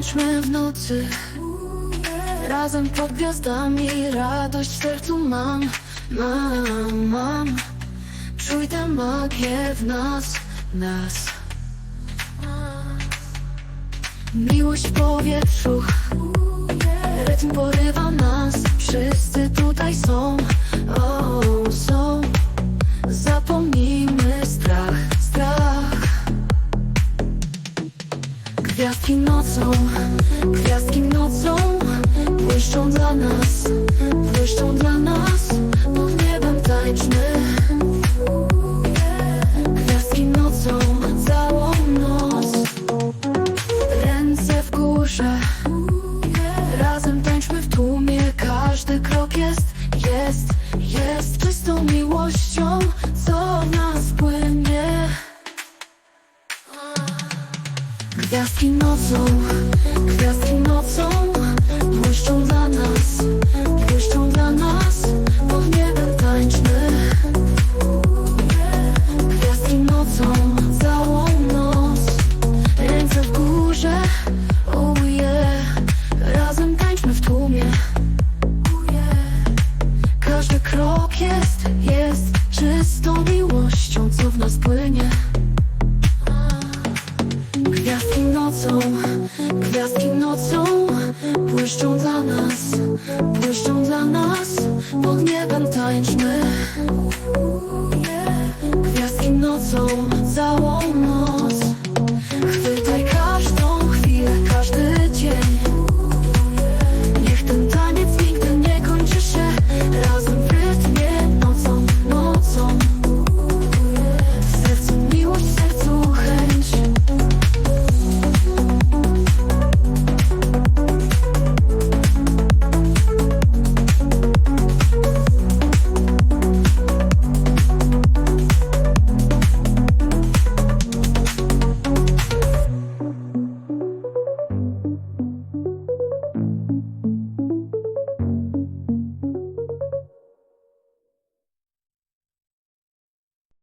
tańczmy w nocy. Razem pod gwiazdami radość w sercu mam. Mam, mam. Czuj tę magię w nas, nas. Miłość w powietrzu. Rytm porywa nas Wszyscy Gwiazdki nocą, gwiazdki nocą Błyszczą dla nas, błyszczą dla nas Pod niebem tańczmy. Gwiazdki nocą, całą noc. Ręce w górze Razem tańczmy w tłumie. Każdy krok jest, jest, jest Czystą miłością, Gwiazdki nocą, gwiazdki nocą Błyszczą dla nas, błyszczą dla nas Pod niebem tańczmy Gwiazdki nocą, całą noc Ręce w górze, oh yeah Razem tańczmy w tłumie. Każdy krok jest, jest Czystą miłością, gwiazdki nocą Błyszczą dla nas, błyszczą dla nas Pod niebem